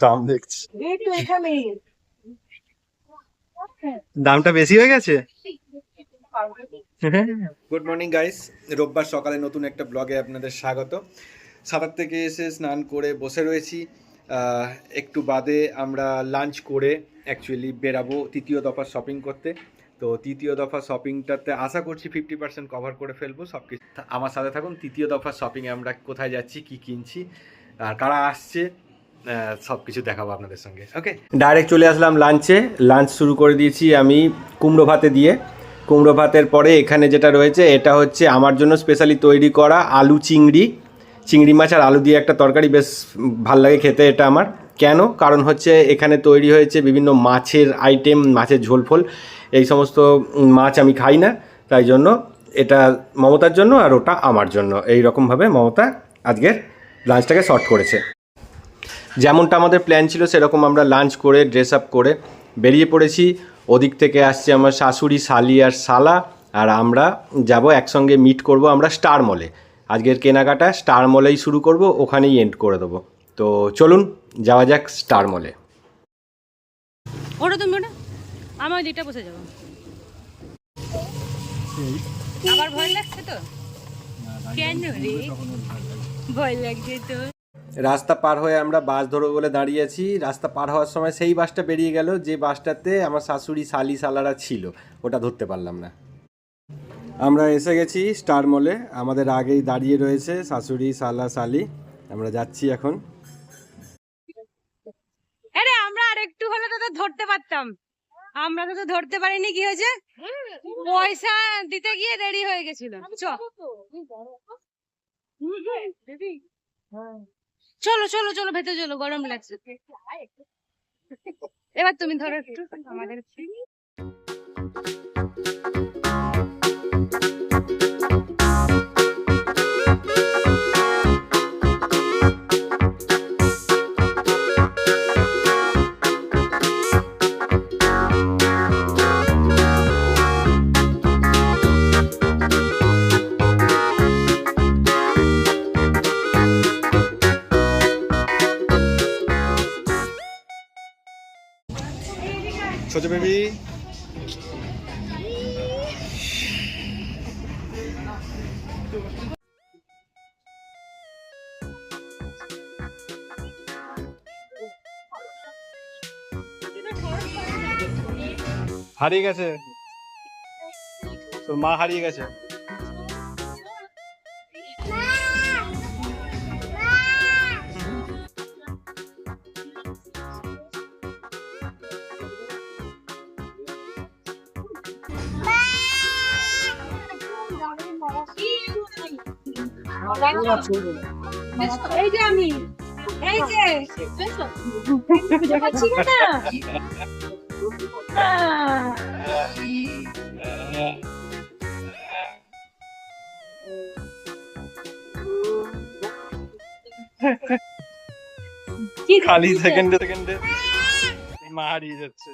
দাম দেখছি দামটা বেশি হয়ে গেছে? গুড মর্নিং গাইস রোববার সকালে নতুন একটা ব্লগে আপনাদের স্বাগত। সাঁতার থেকে এসে স্নান করে বসে রয়েছি। একটু বাদে আমরা লাঞ্চ করে অ্যাকচুয়ালি বেরাবো তৃতীয় দফা শপিং করতে। তো তৃতীয় দফা শপিংটাতে আশা করছি ফিফটি পার্সেন্ট কভার করে ফেলব সব কিছু আমার সাথে থাকুন, তৃতীয় দফা শপিংয়ে আমরা কোথায় যাচ্ছি, কি কিনছি আর কারা আসছে সব কিছু দেখাবো আপনাদের সঙ্গে ওকে ডাইরেক্ট চলে আসলাম লাঞ্চে লাঞ্চ শুরু করে দিয়েছি আমি কুমড়ো ভাতে দিয়ে। কুমড়ো ভাতের পরে এখানে যেটা রয়েছে, এটা হচ্ছে আমার জন্য স্পেশালি তৈরি করা আলু চিংড়ি। চিংড়ি মাছ আর আলু দিয়ে একটা তরকারি বেশ ভালো লাগে খেতে এটা আমার। কেন? কারণ হচ্ছে এখানে তৈরি হয়েছে বিভিন্ন মাছের আইটেম মাছের ঝোল ফোল এই সমস্ত মাছ আমি খাই না, তাই জন্য এটা মমতার জন্য আর ওটা আমার জন্য। এই রকমভাবে মমতা আজকের লাঞ্চটাকে শর্ট করেছে। যেমনটা আমাদের প্ল্যান ছিল, সেরকম আমরা লাঞ্চ করে ড্রেস আপ করে বেরিয়ে পড়েছি। ওদিক থেকে আসছে আমার শাশুড়ি শালি আর শালা, আর আমরা যাব একসঙ্গে মিট করব আমরা স্টার মলে আজকের কেনাকাটা স্টার মলেই শুরু করব, ওখানেই এন্ড করে দেবো। তো চলুন, যাওয়া যাক স্টার মলে ওটা আমার দিকটা বসে যাব। আবার ভয় লাগছে তো? কেন রে? ভয় লাগছে তো। রাস্তা পার হয়ে আমরা বাস ধরবো বলে দাঁড়িয়েছি রাস্তা পার হওয়ার সময় সেই বাসটা বেরিয়ে গেল যে বাসটাতে আমার শাশুড়ি শালি শালারা ছিল ওটা ধরতে পারলাম না। আমরা এসে গেছি স্টার মলে আমাদের আগেই দাঁড়িয়ে রয়েছে শাশুড়ি সালা শালি। আমরা যাচ্ছি এখন। আরে আমরা আর একটু হলে তো ধরতে পারতাম। আমরা তো তো ধরতে পারিনি কি হয়েছে? পয়সা দিতে গিয়ে দেরি হয়ে গেছিল। চ চলো। চলো চলো ভেতরে চলো গরম লাগছে। এবার তুমি ধরো একটু। আমাদের ছোট বেবি হারিয়ে গেছে তোর মা হারিয়ে গেছে এই যে আমি এই যে দেখাচ্ছি না কি খালি সেকেন্ডে সেকেন্ডে মা হারিয়ে যাচ্ছে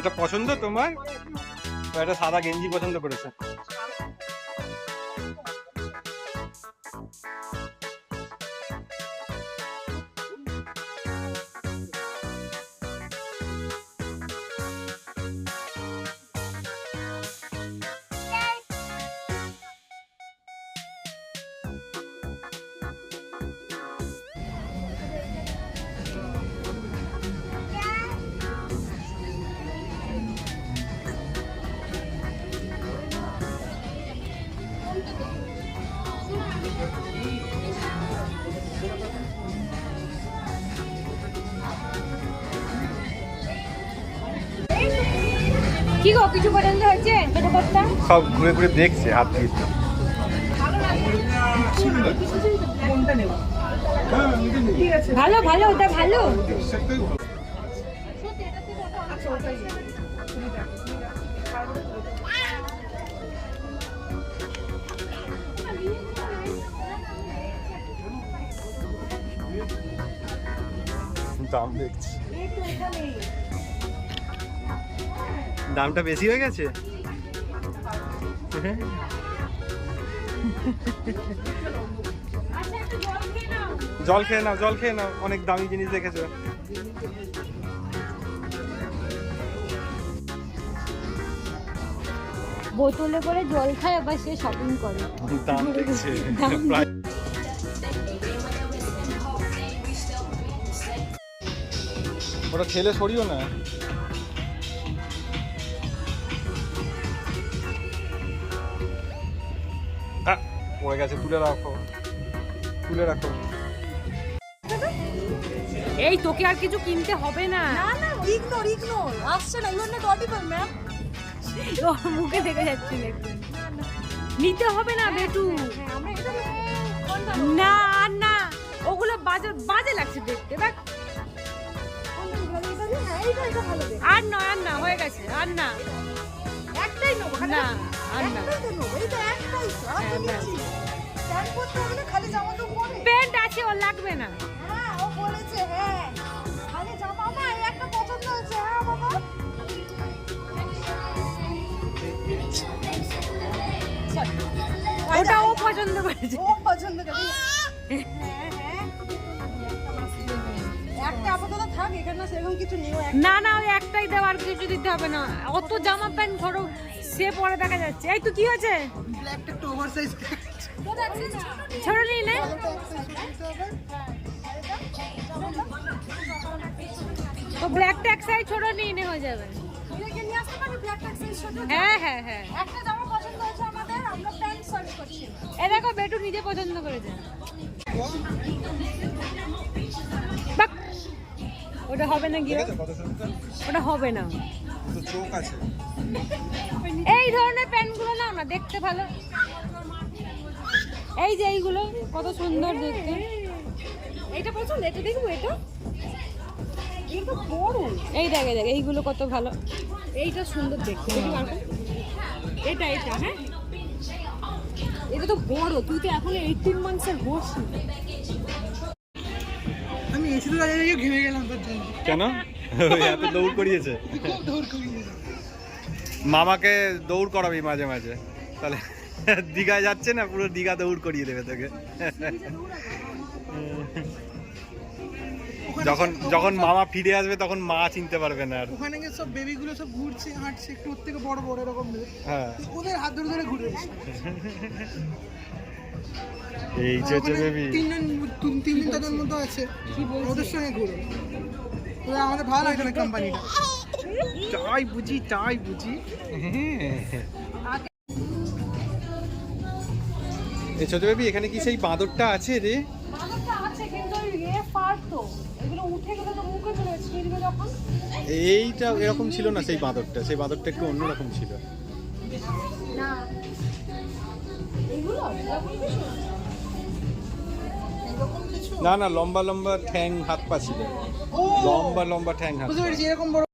এটা পছন্দ তোমার তো একটা সাদা গেঞ্জি পছন্দ করেছে। কি গো কিছু পছন্দ হয়েছে? ছোট সব ঘুরে ঘুরে দেখছে হাত দিয়ে। ভালো ভালো ওটা ভালো। দাম দেখছি। দামটা বেশি হয়ে গেছে? জল খেয়ে নাও জল খেয়ে নাও। অনেক দামি জিনিস দেখেছ। বোতলে করে জল খায় আবার সে শপিং করে। দাম দেখছে। ওটা ছেলে সরিও না। পড়ে গেছে তুলে রাখো। তুলে রাখো। এই তোকে আর কিছু কিনতে হবে না। না না ইগনোর ইগনোর আসছে না you are not audible ma'am মুখে দেখে যাচ্ছি না। নিতে হবে না বেটু। আমরা না আর না ওগুলো বাজে বাজে লাগছে দেখতে দেখ। কোনটা ভালো এটা দিই? হ্যাঁ এইটা এটা ভালো দেখ আর না আর না হয়ে গেছে আর না। একটাই নেব না একটাই তো নেব এইটা একটাই তো আর তো। নিচ্ছি প্যান্ট পরতে হবে না। খালি জামা তো পরে প্যান্ট আছে, ওর লাগবে না। হ্যাঁ ও বলেছে হ্যাঁ খালি জামা আমার একটা পছন্দ হয়েছে হ্যাঁ বাবা ওটা ও পছন্দ করেছে। ও পছন্দ করে হ্যাঁ হ্যাঁ। একটা আপাতত থাক এখানে না সেরকম কিছু নেই না না ওই একটাই দেওয়া আর কিছু দিতে হবে না। অত জামা প্যান্ট ধরো সে পরে দেখা যাচ্ছে। এই তো কি হয়েছে? ব্ল্যাকটা একটু ওভার ছোট নিয়ে নে। তো ব্ল্যাকটা এক সাইজ ছোট নিয়ে নে হয়ে যাবে। হ্যাঁ হ্যাঁ হ্যাঁ। একটা জামা পছন্দ হয়েছে আমাদের আমরা প্যান্ট সার্চ করছি। এ দেখো বেটু নিজে পছন্দ করেছে। বাক! ওটা হবে না গিয়ে? ওটা হবে না। চোখ আছে। এই ধরনের প্যান্টগুলো নাও না দেখতে ভালো। এই যে এইগুলো কত সুন্দর দেখতে। এটা পছন্দ? এটা দেখব এটা? এই দেখে দেখ এইগুলো কত ভালো। এইটা সুন্দর দেখতে। দেখি এটা এটা হ্যাঁ? এটা তো বড়। তুই তো এখন এইটিন মান্থসের হোস আমি দাঁড়িয়ে দাঁড়িয়ে ঘেমে গেলাম তার জন্য। কেন? এত দৌড় করিয়েছে। খুব দৌড় করিয়ে মামাকে দৌড় করাবি মাঝে মাঝে। তাহলে দীঘায় যাচ্ছে না পুরো দীঘা দৌড় করিয়ে দেবে তোকে। যখন যখন মামা ফিরে আসবে তখন মা চিনতে পারবে না আর। ওখানে গিয়ে সব বেবিগুলো সব ঘুরছে হাঁটছে একটু ওর থেকে বড় বড় এরকম হ্যাঁ। ওদের হাত ধরে ধরে ঘুরে। এই ওখানে বেবি তিনজন তিন- তিন দিন তাদের মতো আছে। ওদের সঙ্গে ঘুরে। আমাদের ভালো লাগছে না কোম্পানিটা চাই বুঝি চাই বুঝি। এই ছোট বেবি এখানে কি সেই বাঁদরটা আছে রে? বাঁদরটা আছে কিন্তু ওই এ এগুলো উঠে গেলে তো মুখে চলে ছিঁড়বে যখন। এইটা এরকম ছিল না সেই বাঁদরটা। সেই বাঁদরটা একটু অন্যরকম ছিল। না। এগুলো? এরকম কিছু না না লম্বা লম্বা ঠ্যাং হাত পা ছিল। লম্বা লম্বা ঠ্যাং হাত এরকম বড়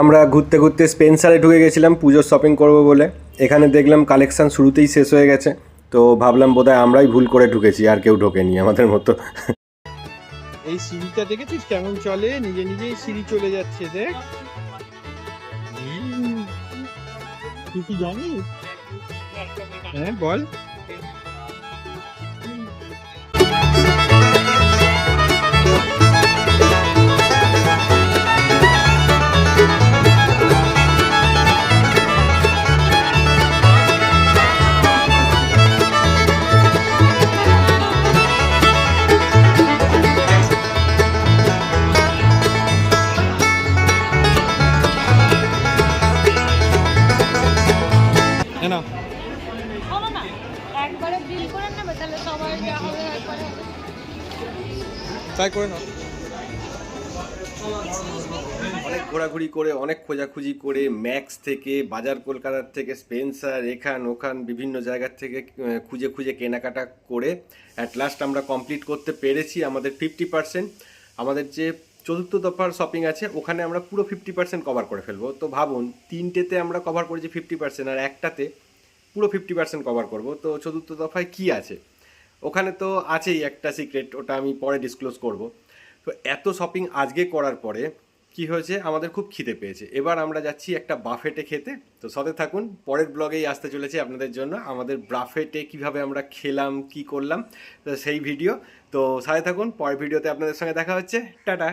আমরা ঘুরতে ঘুরতে স্পেন্সারে ঢুকে গেছিলাম পুজোর শপিং করব বলে। এখানে দেখলাম কালেকশান শুরুতেই শেষ হয়ে গেছে। তো ভাবলাম বোধহয় আমরাই ভুল করে ঢুকেছি আর কেউ ঢোকেনি আমাদের মতো। এই সিঁড়িটা দেখেছিস কেমন চলে? নিজে নিজেই সিঁড়ি চলে যাচ্ছে দেখ। তুই কি জানিস? হ্যাঁ বল। ট্রাই করে অনেক ঘোরাঘুরি করে, অনেক খোঁজাখুঁজি করে ম্যাক্স থেকে, বাজার কলকাতার থেকে, স্পেন্সার, এখান, ওখান, বিভিন্ন জায়গার থেকে খুঁজে খুঁজে কেনাকাটা করে অ্যাট লাস্ট আমরা কমপ্লিট করতে পেরেছি আমাদের ফিফটি পার্সেন্ট আমাদের যে চতুর্থ দফার শপিং আছে, ওখানে আমরা পুরো ফিফটি পার্সেন্ট কভার করে ফেলব। তো ভাবুন, তিনটেতে আমরা কভার করেছি ফিফটি পার্সেন্ট আর একটাতে পুরো ফিফটি পার্সেন্ট কভার করব। তো চতুর্থ দফায় কি আছে? ওখানে তো আছেই একটা সিক্রেট ওটা আমি পরে ডিসক্লোজ করব। তো এত শপিং আজকে করার পরে কি হয়েছে? আমাদের খুব খিদে পেয়েছে। এবার আমরা যাচ্ছি একটা বাফেটে খেতে। তো সাথে থাকুন, পরের ব্লগেই আসতে চলেছে আপনাদের জন্য। আমাদের বাফেটে কীভাবে আমরা খেলাম, কি করলাম সেই ভিডিও তো সাথে থাকুন, পরের ভিডিওতে আপনাদের সঙ্গে দেখা হচ্ছে। টাটা!